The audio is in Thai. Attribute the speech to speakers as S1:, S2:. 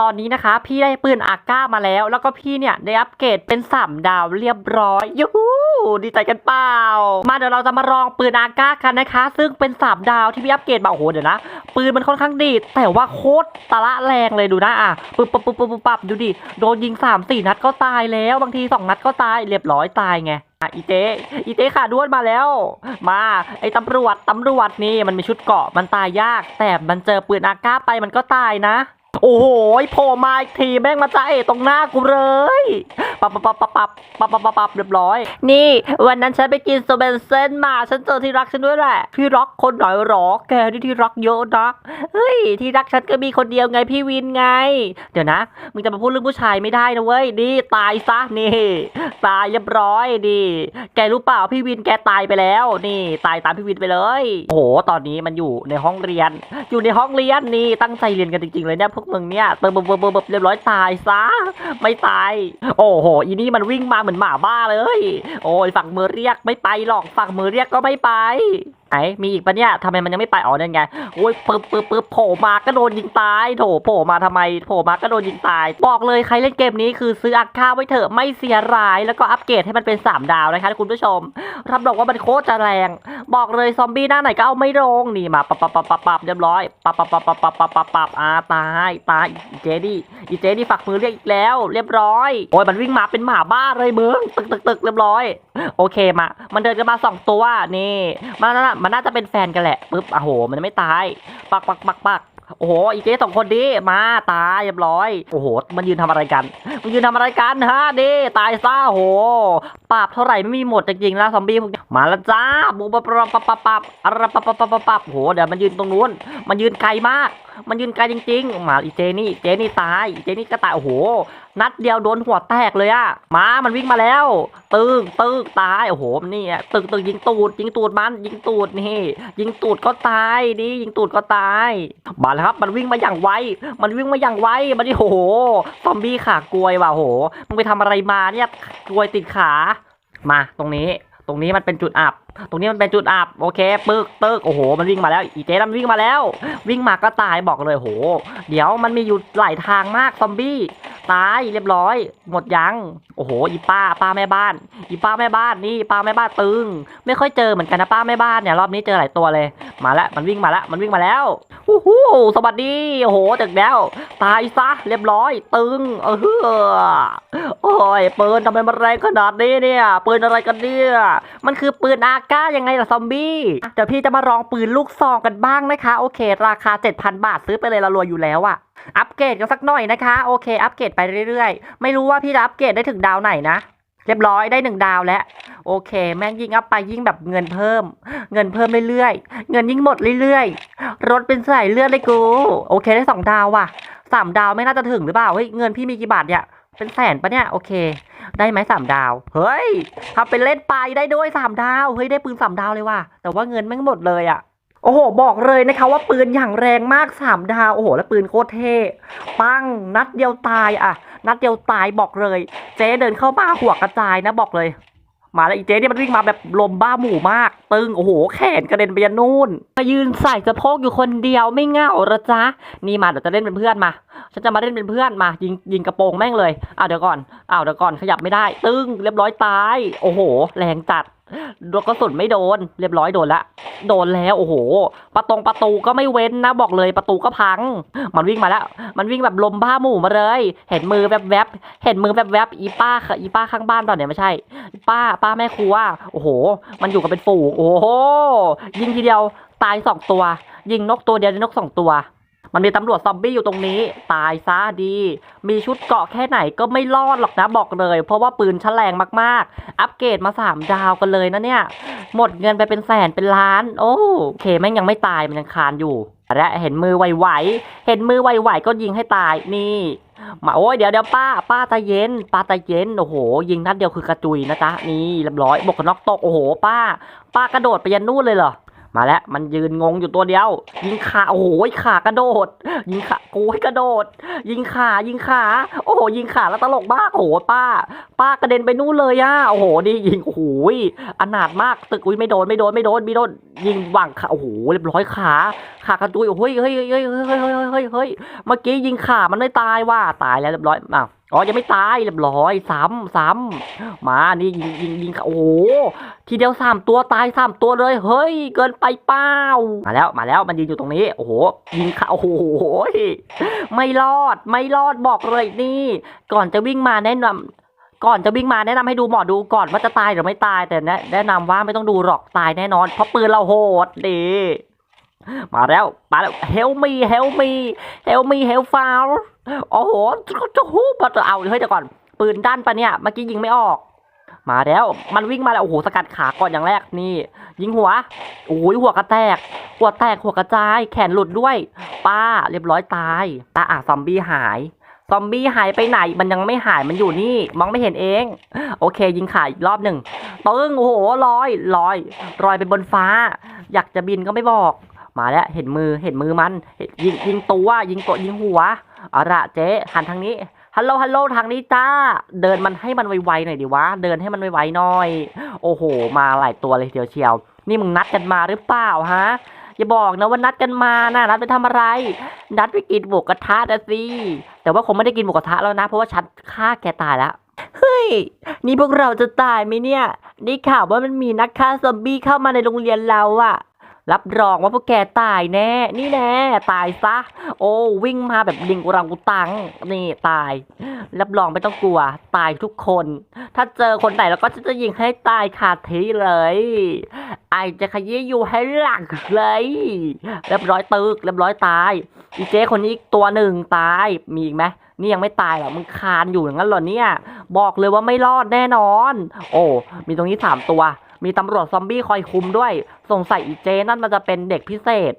S1: ตอนนี้นะคะ พี่ได้ปืนอาก้ามาแล้ว แล้วก็พี่เนี่ยได้อัปเกรดเป็นสามดาวเรียบร้อยยูฮูดีใจกันเปล่า มาเดี๋ยวเราจะมาลองปืนอาก้ากันนะคะ ซึ่งเป็นสามดาวที่พี่อัปเกรดมาโอ้โหเดี๋ยวนะปืนมันค่อนข้างดี แต่ว่าโคตรตะละแรงเลยดูนะอะปึ๊บปึ๊บปึ๊บปึ๊บปึ๊บปั๊บดูดิโดนยิงสามสี่นัดก็ตายแล้วบางทีสองนัดก็ตายเรียบร้อยตายไงอะอีเต้อีเต้ขาด้วนมาแล้ว มาไอ้ตำรวจตำรวจนี่มันมีชุดเกาะมันตายยาก แต่มันเจอปืนอาก้าไปมันก็ตายนะ โอ้โหโผล่มาอีกทีแม่งมาจ้าเอตรงหน้ากูเลยปับปับปับปับปับปับปับปับปับเรียบร้อย นี่ วันนั้นฉันไปกินโซเบนเซนมาฉันเจอที่รักฉันด้วยแหละพี่รักคนหน่อยหรอแกนี่ที่รักเยอะนะเฮ้ยที่รักฉันก็มีคนเดียวไงพี่วินไง เดี๋ยวนะมึงจะมาพูดเรื่องผู้ชายไม่ได้นะเว้ยนี่ตายซะนี่ ตายเรียบร้อยดีแกรู้เปล่าพี่วินแกตายไปแล้ว นี่ ตายตามพี่วินไปเลยโอ้โหตอนนี้มันอยู่ในห้องเรียน อยู่ในห้องเรียนนี่ตั้งใจเรียนกันจริงๆเลยเนี่ยพวกมึงเนี่ยเติมเบิบเบิบเบิบเบิบเรียบร้อยตายซะไม่ตาย โอ้โหอีนี่มันวิ่งมาเหมือนหมาบ้าเลย โอ้ยฝั่งมือเรียกไม่ไปหรอกฝั่งมือเรียกก็ไม่ไป ไหนมีอีกปะเนี่ยทำไมมันยังไม่ไปอ๋อนั่นไงโอ้ยปึ๊บปึ๊บปึ๊บโผล่มาก็โดนยิงตายโถโผล่มาทำไมโผล่มาก็โดนยิงตาย บอกเลยใครเล่นเกมนี้คือซื้ออักค่าไว้เถอะไม่เสียราย แล้วก็อัปเกรดให้มันเป็น 3 ดาวนะคะคุณผู้ชมรับรองว่ามันโคตรจะแรง บอกเลยซอมบี้หน้าไหนก็เอาไม่ลงนี่มาปับปับปับปับปับเรียบร้อยปับปับปับปับปับปับปับปับอาตายตายอีเจดี้อีเจดี้ฝักมือเรียกอีกแล้ว เรียบร้อยโอ้ยมันวิ่งมาเป็นหมาบ้าเลยมึงตึกตึกตึกเรียบร้อย โอเคมา มันเดินกันมาสองตัวนี่มันน่ามันน่าจะเป็นแฟนกันแหละปึ๊บโอ้โห มันไม่ตาย ปักปักปักปักโอ้โหอีเจ๊สองคนดีมาตายเรียบร้อย โอ้โห มันยืนทำอะไรกัน มันยืนทำอะไรกันฮะดีตายซะโอ้โหปราบเท่าไหร่ไม่มีหมดจริงๆนะซอมบี้พวกนี้มาละจ้าบูบปับปับปับปับอะไรปับปับปับปับปับโอ้โหเดี๋ยวมันยืนตรงนู้น มันยืนไกลมากมันยืนไกลจริงๆ มาอีเจนี่เจนี่ตายเจนี่ก็ตายโอ้โห นัดเดียวโดนหัวแตกเลยอะมามันวิ่งมาแล้ว ตึงตึงตายโอ้โหนี่ตึงตึงยิงตูดยิงตูดมันยิงตูดนี่ ยิงตูดก็ตายนี่ยิงตูดก็ตายมาแล้วครับมันวิ่งมาอย่างไวมันวิ่งมาอย่างไวมันนี่โอ้โหซอมบี้ขากลวยว่ะโอ้โหมึงไปทำอะไรมาเนี่ยกลวยติดขามาตรงนี้ ตรงนี้มันเป็นจุดอับ ตรงนี้มันเป็นจุดอับ โอเค ปึกตึกโอ้โห มันวิ่งมาแล้ว อีเจ๊มันวิ่งมาแล้ว วิ่งมาก็ตายบอกเลยโห เดี๋ยวมันมีอยู่หลายทางมากซอมบี้ ตายเรียบร้อย หมดยัง โอ้โหอีป้าป้าแม่บ้าน อีป้าแม่บ้านนี่ป้าแม่บ้านตึง ไม่ค่อยเจอเหมือนกันนะป้าแม่บ้านเนี่ยรอบนี้เจอหลายตัวเลย มาแล้วมันวิ่งมาแล้วมันวิ่งมาแล้วอู้หูสวัสดีโอ้โหตึกแล้ว ตายซะเรียบร้อย ตึงเออโอ้ยปืนทำไมมันแรงขนาดนี้เนี่ยปืนอะไรกันเนี่ยมันคือปืนอาก้ายังไงล่ะซอมบี้เดี๋ยวพี่จะมาลองปืนลูกซองกันบ้างนะคะ โอเค ราคา 7,000 บาทซื้อไปเลยเรารวยอยู่แล้วอะอัปเกรดกันสักหน่อยนะคะโอเค อัปเกรดไปเรื่อยๆ ไม่รู้ว่าพี่จะอัปเกรดได้ถึงดาวไหนนะเรียบร้อยได้หนึ่งดาวแล้ว โอเค แม่งยิ่งอัพไปยิ่งแบบเงินเพิ่ม เงินเพิ่มเรื่อยๆ เงินยิ่งหมดเรื่อยๆ รถเป็นสายเลือดเลยกูโอเคได้สองดาวว่ะสามดาวไม่น่าจะถึงหรือเปล่าเฮ้ยเงินพี่มีกี่บาทเนี่ยเป็นแสนปะเนี่ยโอเค ได้ไหมสามดาว เฮ้ยทำเป็นเล่นไปได้ด้วยสามดาวเฮ้ยได้ปืนสามดาวเลยว่ะแต่ว่าเงินแม่งหมดเลยอะ โอ้โห บอกเลยนะคะว่าปืนอย่างแรงมากสามดาว โอ้โห แล้วปืนโคตรเท่ ปัง นัดเดียวตายอะนัดเดียวตายบอกเลย เจ๊เดินเข้ามาหัวกระจายนะบอกเลย มาแล้วอีเจ๊นี่มันวิ่งมาแบบลมบ้าหมู่มาก ตึง โอ้โห แขนกระเด็นไปยันนู่น มายืนใส่สะโพกอยู่คนเดียวไม่เหงาหระจ๊ะนี่มาเดี๋ยวจะเล่นเป็นเพื่อนมา ฉันจะมาเล่นเป็นเพื่อนมา ยิงยิงกระโปรงแม่งเลยอ้าวเดี๋ยวก่อนอ้าวเดี๋ยวก่อนขยับไม่ได้ ตึงเรียบร้อยตาย โอ้โห แรงจัด กระสุนไม่โดน เรียบร้อยโดนละ โดนแล้วโอ้โห ประตงประตูก็ไม่เว้นนะบอกเลยประตูก็พัง มันวิ่งมาแล้ว มันวิ่งแบบลมบ้าหมู่มาเลย เห็นมือแบบแวบๆเห็นมือแบบแวบๆอีป้าค่ะอีป้าข้างบ้านตอนเนี่ยไม่ใช่ ป้าป้าแม่ครัวโอ้โห มันอยู่กันเป็นฝูงโอ้โหยิงทีเดียวตายสองตัว ยิงนกตัวเดียวได้นกสองตัว มันมีตำรวจซอมบี้อยู่ตรงนี้ ตายซะดี มีชุดเกาะแค่ไหนก็ไม่รอดหรอกนะบอกเลย เพราะว่าปืนฉแลงมากๆ อัปเกรดมาสามดาวกันเลยนะเนี่ย หมดเงินไปเป็นแสนเป็นล้าน โอ้โอเคแม่งยังไม่ตายมันยังคานอยู่และเห็นมือไหวๆเห็นมือไหวๆก็ยิงให้ตายนี่มาโอ้ยเดี๋ยวเดี๋ยวป้า ป้าตาเย็น ป้าตาเย็น โอ้โห ยิงนัดเดียวคือกระจุยนะจ๊ะนี่เรียบร้อยบกน็อกตก โอ้โห ป้า ป้ากระโดดไปยันนู่นเลยเหรอ มาแล้วมันยืนงงอยู่ตัวเดียว ยิงขาโอ้โหขากระโดด ยิงขาโอ้ยกระโดด ยิงขายิงขาโอ้โหยิงขาแล้วตลกมากโอ้โหป้า ป้ากระเด็นไปนู่นเลยอะโอ้โหนี่ยิงโอ้โหอนาถมากตึกอุ้ยไม่โดนไม่โดนไม่โดนไม่โดนยิงหว่างขาโอ้โหเรียบร้อยขาขากระตุยโอ้ยเฮ้ยเฮ้ยเฮ้ยเฮ้ยเฮ้ยเฮ้ยเมื่อกี้ยิงขามันไม่ตายว่ะตายแล้วเรียบร้อยอ้าวอ๋อยังไม่ตายเรียบร้อยซ้ำซ้ำมานี่ยิงยิงยิงขาโอ้โหทีเดียวสามตัวตายสามตัวเลย เฮ้ย เกินไปเปล่ามาแล้วมาแล้วมันยืนอยู่ตรงนี้ โอ้โหยิงขาโอ้โหไม่รอดไม่รอดบอกเลยนี่ ก่อนจะวิ่งมาแนะนำก่อนจะวิ่งมาแนะนำให้ดูหมอดูก่อนว่าจะตายหรือไม่ตายแต่แนะนะนำว่าไม่ต้องดูหรอกตายแน่นอน เพราะปืนเราโหดดี มาแล้วมาแล้วเฮลมีเฮลมีเฮลมีเฮลฟาวโอ้โหจะฮู้ปะเอาเฮ้ยเดี๋ยก่อน ปืนด้านปะเนี่ยเมื่อกี้ยิงไม่ออก มาแล้วมันวิ่งมาแล้วโอ้โหสกัดขาก่อนอย่างแรกนี่ ยิงหัวโอ้ยหัวกระแตก หัวแตกหัวกระจาย แขนหลุดด้วยป้าเรียบร้อยตายตาอะซอมบี้หายซอมบี้หายไปไหน มันยังไม่หาย มันอยู่นี่ มองไม่เห็นเอง โอเค ยิงขาอีกรอบหนึ่งปึ้งโอ้โหลอยลอยลอยไปบนฟ้า อยากจะบินก็ไม่บอก มาแล้วเห็นมือเห็นมือมันยิงยิงตัวยิงตัวยิงหัวเอาละเจ๊หันทางนี้ฮัลโหลฮัลโหลทางนี้จ้า เดินมันให้มันไวๆหน่อยดิวะ เดินให้มันไวๆหน่อย โอ้โห มาหลายตัวเลยเดียวเชียว นี่มึงนัดกันมาหรือเปล่าฮะ อย่าบอกนะว่านัดกันมานะนัดไปทำอะไร นัดไปกินหมูกระทะนะสิ แต่ว่าคงไม่ได้กินหมูกระทะแล้วนะ เพราะว่าฉันฆ่าแกตายแล้ว เฮ้ย นี่พวกเราจะตายไหมเนี่ย ได้ข่าวว่ามันมีนักฆ่าซอมบี้เข้ามาในโรงเรียนเราอะ รับรองว่าพวกแกตายแน่ นี่แน่ตายซะ โอ้วิ่งมาแบบลิงกุรังกุตัง นี่ตาย รับรองไม่ต้องกลัว ตายทุกคน ถ้าเจอคนไหนเราก็จะยิงให้ตายคาที่เลย ไอจะขยี้อยู่ให้หลักเลยเรียบร้อยตึกเรียบร้อยตาย อีเจ๊คนนี้อีกตัวหนึ่งตาย มีอีกไหมนี่ยังไม่ตายเหรอมึงคานอยู่อย่างนั้นเหรอเนี่ย บอกเลยว่าไม่รอดแน่นอน โอ้ มีตรงนี้สามตัว มีตำรวจซอมบี้คอยคุมด้วย สงสัยอีเจนั่นมันจะเป็นเด็กพิเศษ